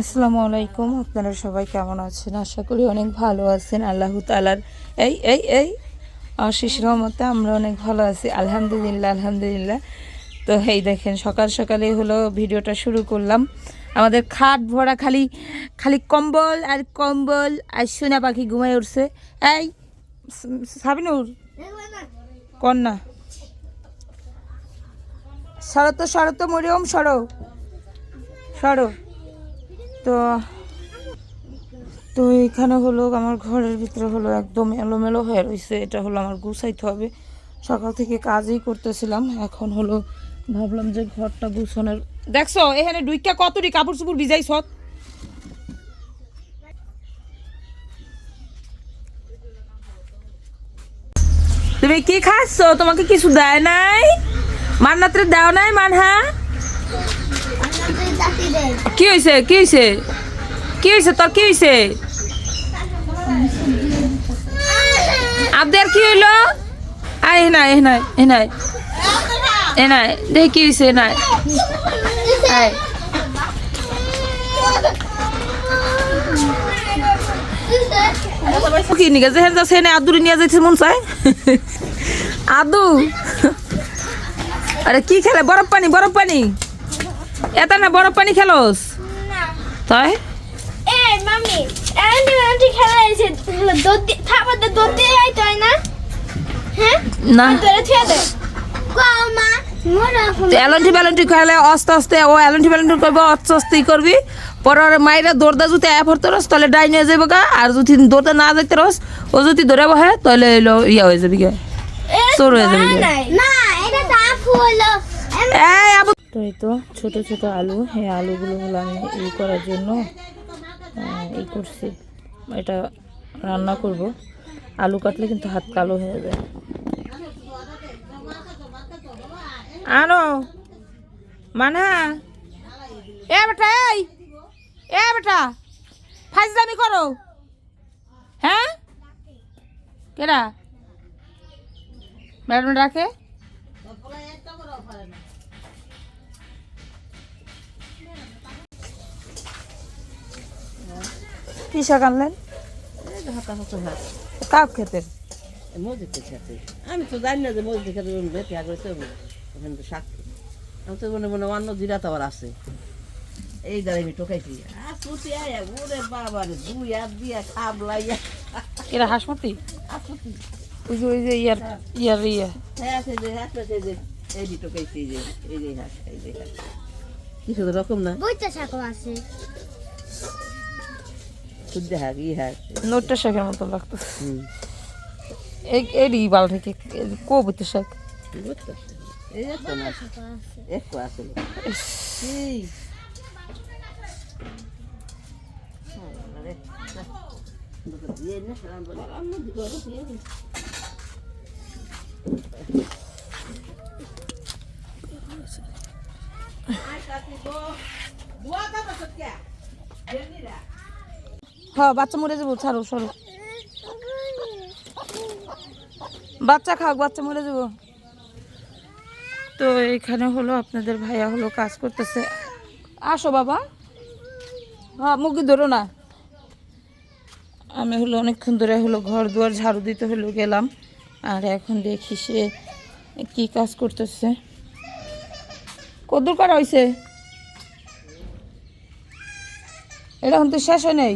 আসসালামু আলাইকুম, আপনারা সবাই কেমন আছেন? আশা করি অনেক ভালো আছেন। আল্লাহ তালার এই এই এই আশিস রহমতে আমরা অনেক ভালো আছি। আলহামদুলিল্লাহ আলহামদুলিল্লাহ। তো এই দেখেন, সকাল সকালে হলো ভিডিওটা শুরু করলাম। আমাদের খাট ভরা খালি খালি কম্বল আর কম্বল, আর সোনা পাখি ঘুমাই উঠছে। এই, সাবিনুর কন্যা। সরো তো সরো তো মরিয়ম সরো সরো তো তো এখানে হলো আমার ঘরের ভিতরে হলো একদম এলোমেলো হয়ে রয়েছে এটা হলো আমার গুছাইতে হবে। সকাল থেকে কাজই করতেছিলাম। এখন হলো ভাবলাম যে ঘরটা গুছানোর দেখছ, এখানে ডুইকা কতটি কাপড় চুপড় ভিজাই সৎ তুমি কি খাচ্ছ? তোমাকে কিছু দেয় নাই? মান্নাত্রে দেও নাই, মানহা? কি হয়েছে কি হয়েছে কি হয়েছে তোর কি হয়েছে আবদের কি হইল? আয় এ নাই এ নাই এ নাই এ নাই দেখি কি হয়েছে নাই আয়। কি নিকে যে হেন যাচ্ছে, এনে আদুরি নিয়ে যাইছে মন চায়? আদু? আরে কি খেলে? বরফ পানি বরফ পানি। এটা না বরফ পানি খেলোস? তাই? এই মামি এন্টি এন্টি খেলা এসে দুধ দে দুধ দিয়ে আইতো না? হ্যাঁ? না। তোরে থিয়া দে। কও মা এলন্টি খেলে আস্তে আস্তে ও এলন্টি বেলন্টি করব আস্তে আস্তেই করবি। পরে ওর মাইরা দৌড়দা যদি এ ভরতে রস তাহলে ডাই নিয়ে যাব গা। আর যদি দৌড়তে না যাইতে রস ও যদি দৌড়ে বহে তাহলে এলো ইয়া হয়ে যাবি গা। চোর হয়ে যাবি গা। এই আবু তো এই তো ছোট ছোট আলু। এই আলুগুলো হলো আমি ই করার জন্য ই করছি। এটা রান্না করব। আলু কাটলে কিন্তু হাত কালো হয়ে যায়। আনো। মানা। এ বেটা, এই। এ বেটা ফাইজলামি করো। হ্যাঁ? কেডা? ম্যাডাম ডাকে। কি শাক আনলেন কাপ খেতেন মসজিদের সাথে আমি তো জানি না যে মসজিদের সাথে বেঁচে আগে তো ওখানে তো শাক আমি তো মনে মনে অন্য জিরা তো আবার আছে। এই দ্বারা আমি টোকাইছি আর সুতি আয়া ওরে বাবা রে দুই হাত দিয়া খাব লাইয়া এরা হাসমতি? আসুতি ওই যে ওই যে ইয়ার ইয়ার ইয়া। হ্যাঁ আছে যে আছে যে এই যে টোকাইছি এই যে এই যে এই যে কিছু তো রকম না? বইটা শাকও আছে। শুদ্ধ হাক ই হাক নোটটা শাকের মতো লাগতো এই এরই বাল থেকে কবিতে শাক হ্যাঁ বাচ্চা মরে যাব, ছাড়ো, সরো। বাচ্চা খাও, বাচ্চা মরে যাব। তো এখানে হলো, আপনাদের ভাইয়া হলো কাজ করতেছে। আসো বাবা। হ্যাঁ মুখে ধরো না। আমি হলো অনেকক্ষণ ধরে হলো ঘর দুয়ার ঝাড়ু দিতে হলো, গেলাম। আর এখন দেখি সে কি কাজ করতেছে। কদ্দুর করা হয়েছে এটা তো শেষ হয় নাই।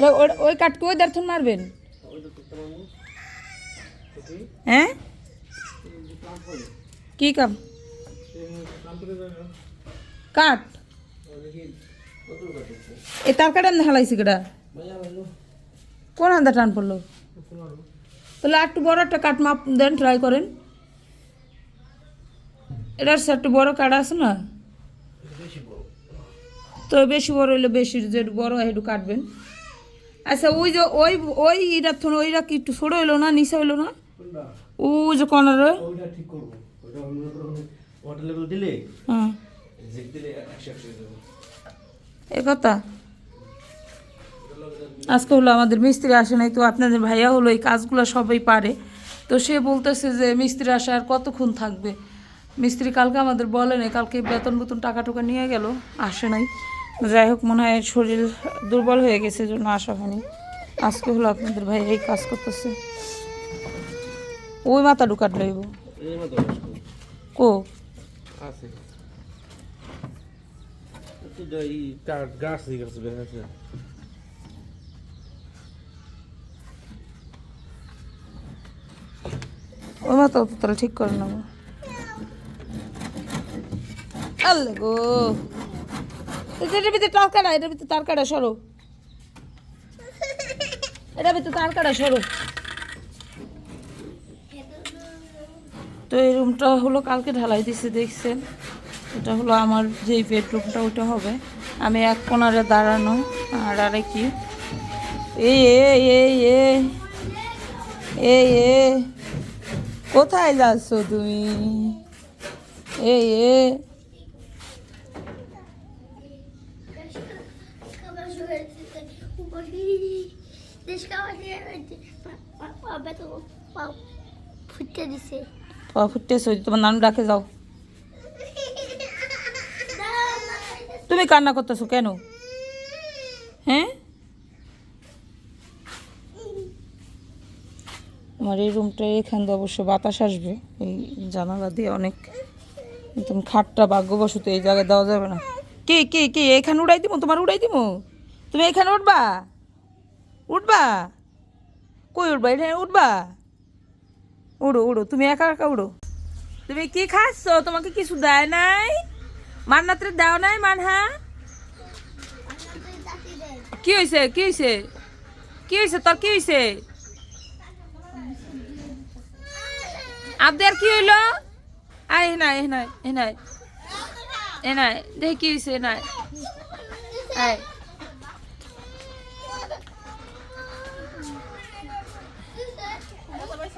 এটা ওই- কাঠকে ওই দার্থন মারবেন। হ্যাঁ? কি কাম? কাঠ? এ তার কাটা না হালাইছি কেটা কোন হান্দা টান পড়ল? তাহলে একটু বড় একটা কাঠ মাপ দেন ট্রাই করেন। এটার একটু বড় কাঠ আছে না? তো বেশি বড় হইলে বেশি, যে বড় হয়, একটু কাটবেন। আচ্ছা ওই যে ওই ওই ইটার থন ওইটা কি একটু ছোটো হইল না নিচে হইল না? ওই যে কর্নার এ কথা? আজকে হলো আমাদের মিস্ত্রি আসে নাই তো আপনাদের ভাইয়া হলো এই কাজগুলো সবাই পারে। তো সে বলতেছে যে মিস্ত্রি আসে আর কতক্ষণ থাকবে? মিস্ত্রি কালকে আমাদের বলেনি কালকে বেতন বেতন টাকা টুকা নিয়ে গেল আসে নাই। যাই হোক মনে হয় শরীর দুর্বল হয়ে গেছে জন্য আসা হয়নি। আজকে হলো আপনাদের ভাই এই কাজ করতেছে। ওই মাথা ঢুকাট লইব। কো? ওই মাথা তো তাহলে ঠিক করে নেব। আল্লে গো। এটার ভিতরে তার কাটা, এটার ভিতরে তার কাটা, সরো। এটার ভিতরে তার কাটা, সরো। তো এই রুমটা হলো কালকে ঢালাই দিছে, দেখছেন? এটা হলো আমার যেই বেডরুমটা ওটা হবে। আমি এক কোনারে দাঁড়ানো, আর আরে কি এই এই এই এ কোথায় যাচ্ছ তুমি? এই এ পা ফুটতেছ তোমার নানু ডাকে যাও তুমি কান্না করতেছো কেন? হ্যাঁ আমার এই রুমটা এখান দিয়ে অবশ্য বাতাস আসবে। এই জানালা দিয়ে অনেক একদম খাটটা ভাগ্যবশত এই জায়গায় দেওয়া যাবে না। কে কে কে? এখানে উড়াই দিব তোমার উড়াই দিব তুমি এখানে উঠবা? উঠবা? কই উঠবা? এখানে উঠবা? উড়ো উড়ো, তুমি একা একা উড়ো। তুমি কি খাচ্ছ? তোমাকে কিছু দেয় নাই? মান্নাত্রে দাও নাই মানহা? কি হয়েছে কি হয়েছে কি হয়েছে তোর কি হয়েছে আবদের কি হইল? আয়, এ নাই এ নাই এ নাই এ নাই, দেখ কি হয়েছে এ নাই। আয়।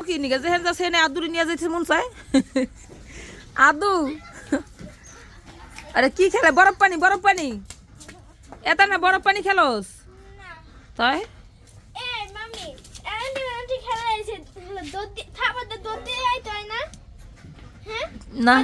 কি নিকে যে হেন যাচ্ছে আদুরি নিয়ে যাইছে মন চায়? আদু? আরে কি খেলে? বরফ পানি বরফ পানি। এটা না বরফ পানি খেলোস? তাই? না?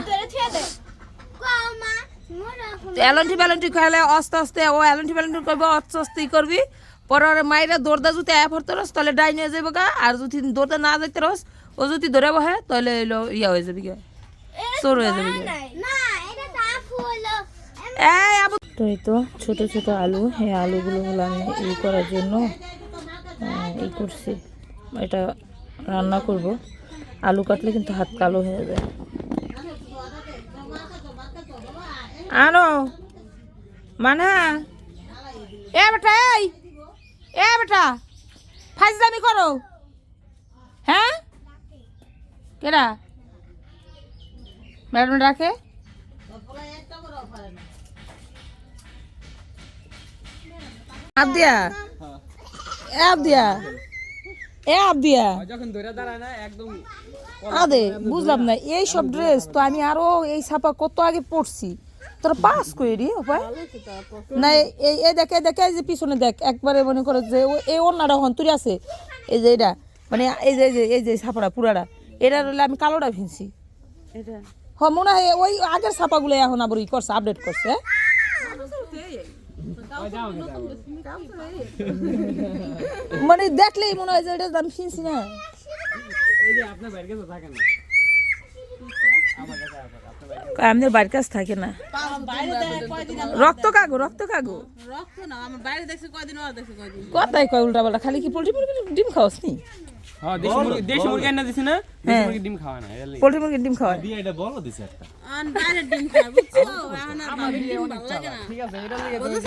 এলন্টি বেলন্টি খেলে আস্তে আস্তে ও এলন্টি বেলন্টি করব আস্তে আস্তে করবি। পরে ওর মাইরা দৌড়দা যদি আয়া পড়তে রস তাহলে ডাই নিয়ে যাব গা। আর যদি দৌড়দা না যাইতে রস ও যদি ধরে বহে তাহলে এলো ইয়া হয়ে যাবে গা। চোর হয়ে যাবে গা। না এটা তাপ হলো। এই আবু তো এই তো ছোট ছোট আলু এই আলুগুলো হলো আমি ই করার জন্য ই করছি। এটা রান্না করব। আলু কাটলে কিন্তু হাত কালো হয়ে যায়। আনো। মানা এ বেটা এই! এ বেটা ফাইজদামি করো। হ্যাঁ? কেডা? ম্যাডাম ডাকে? আপ দিয়া আপ দিয়া এ আপ দিয়া বুঝলাম না, এই সব ড্রেস তো আমি আরও এই ছাপা কত আগে পড়ছি তোরা পাস করে রে উপায় না এই এই দেখে দেখে এই যে পিছনে দেখ একবারে মনে করে যে ও- এই অন্যটা হন্তুরি আছে। এই যে এটা মানে এই যে এই যে এই যে ছাপাটা পুরাটা এটা রইলে আমি কালোটা ভিনছি হ মনে হয় ওই আগের ছাপাগুলো এখন আবার ই করছে আপডেট করছে হ্যাঁ? মানে দেখলেই মনে হয় যে এটা আমি চিনছি না। কয়, আমাদের বাড়ির কাছে থাকে না। আমার রক্ত কাগো বাড়ির কাগো থাকে না। রক্ত বাইরে রক্ত দেখছি কথাই কয় উল্টা পাল্টা? খালি কি পোল্ট্রি মুরগি ডিম খাওয়াস নি? হ্যাঁ হ্যাঁ। পোল্ট্রি মুরগির ডিম ডিম খায় বুঝছ? এখন আর বাবির ডিম ভালো লাগে না। ঠিক আছে এটা লাগে বুঝছ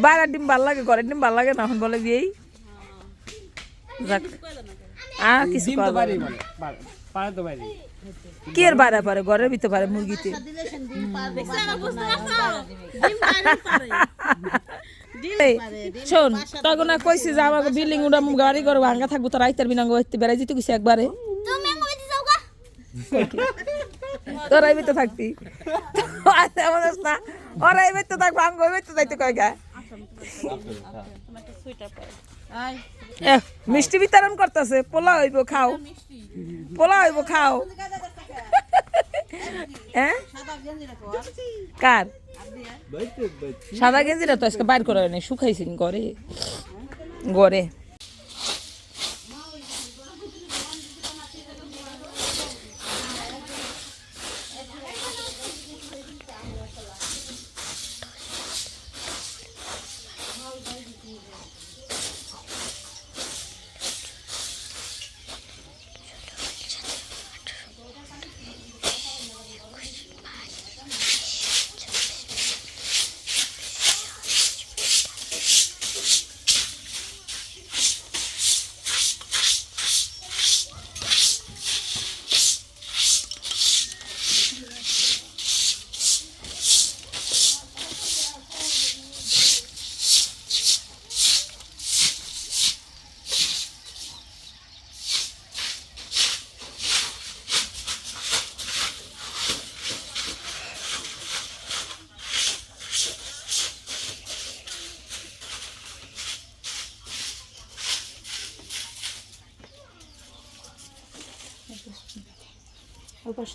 বাইরের ডিম ভালো লাগে ঘরের ডিম ভালো লাগে না? এখন বলে দিয়েই যাক। আর কিছু পারে- তো কি আর বাইরে পারে? ঘরের ভিতরে পারে মুরগিতে? শোন তখন কইছি যে আমাকে বিল্ডিং উড়া গাড়ি করে ভাঙ্গা থাকব তো রাইতের বিনাঙ্গ হইতে বেড়াই যেতে গেছি একবারে। তোরা এই ভিতরে থাকতি। আচ্ছা না। ওরা এই ভিতরে থাকব আঙ্গ ওই ভিতরে যাইতে কয় গা। এ, মিষ্টি বিতরণ করতেছে। পোলা হইব খাও। পোলা হইব খাও। হ্যাঁ সাদা গেঞ্জি রাখো কার? সাদা গেঞ্জিটা তো আজকে বাইর করা শুকাইছেন শুকাইছি ঘরে। ঘরে।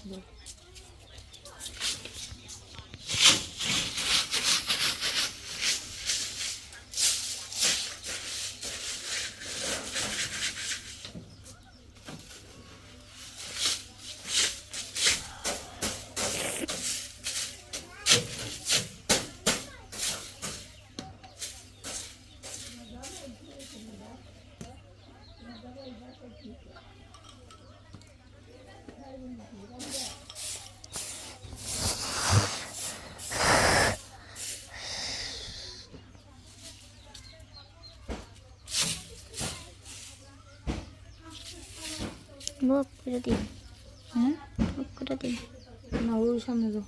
মুখ করে দিন। হুম মুখ করে দিন। না ওই সামনে যাও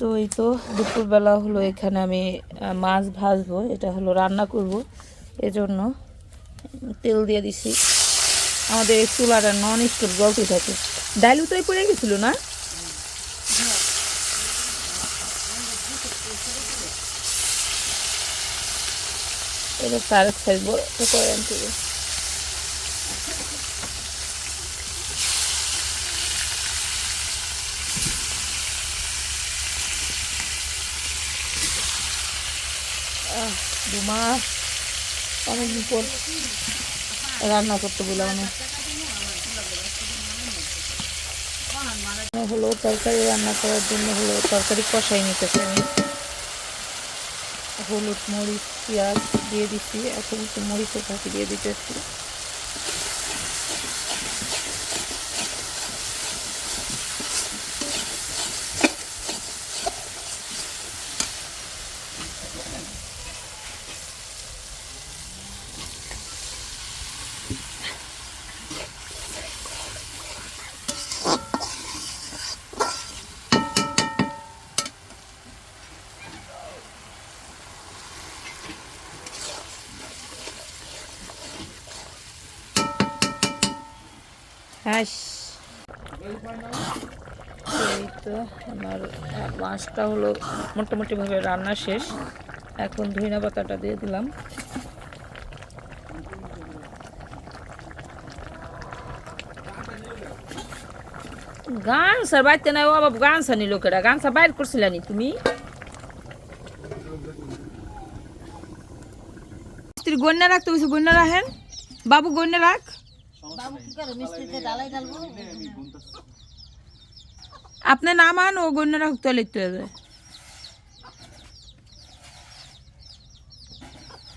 তো এই তো দুপুরবেলা হলো এখানে আমি মাছ ভাজবো, এটা হলো রান্না করব। এজন্য তেল দিয়ে দিছি। আমাদের চুলাটা নন স্টপ জলতে থাকে। ডাল উতরে পড়ে গেছিল না? এটা তার সাইজ বড় করে আনতে হবে। দু মাস অনেকদিন পর রান্না করতে বললাম না হলো তরকারি রান্না করার জন্য হলো তরকারি কষাই নিতেছি আমি। হলুদ মরিচ, পেঁয়াজ দিয়ে দিচ্ছি এখন একটু মরিচের কাছে দিয়ে দিতেছি হাস এই তো আমার মাছটা হলো মোটামুটিভাবে রান্না শেষ। এখন ধইনা পাতাটা দিয়ে দিলাম। গান স্যার বাড়িতে নাই, ও বাবা গান সানি লোকেরা গান সা বাইর করছিলানি তুমি? গন্যা রাখতে বলছি গন্যা রাখেন। বাবু গন্যা রাখ। বাবু কি করে মিস্ত্রিতে ডালাই ডালবো? আপনি নামান ও গণ্যরা হুক্ত লিখতে হবে।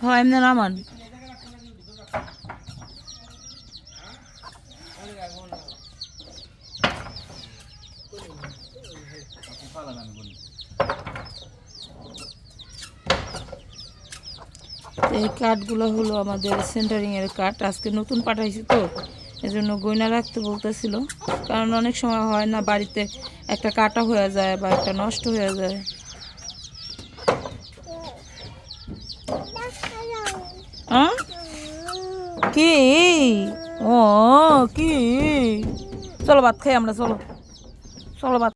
হয়, এমনি নামান এই কাঠগুলো হলো আমাদের সেন্টারিং এর কাঠ আজকে নতুন পাঠাইছি তো। এজন্য গয়না রাখতে বলতেছিল। কারণ অনেক সময় হয় না, বাড়িতে একটা কাটা হয়ে যায় বা একটা নষ্ট হয়ে যায়। কি? ও, কি? চলো ভাত খাই আমরা, চলো। চলো ভাত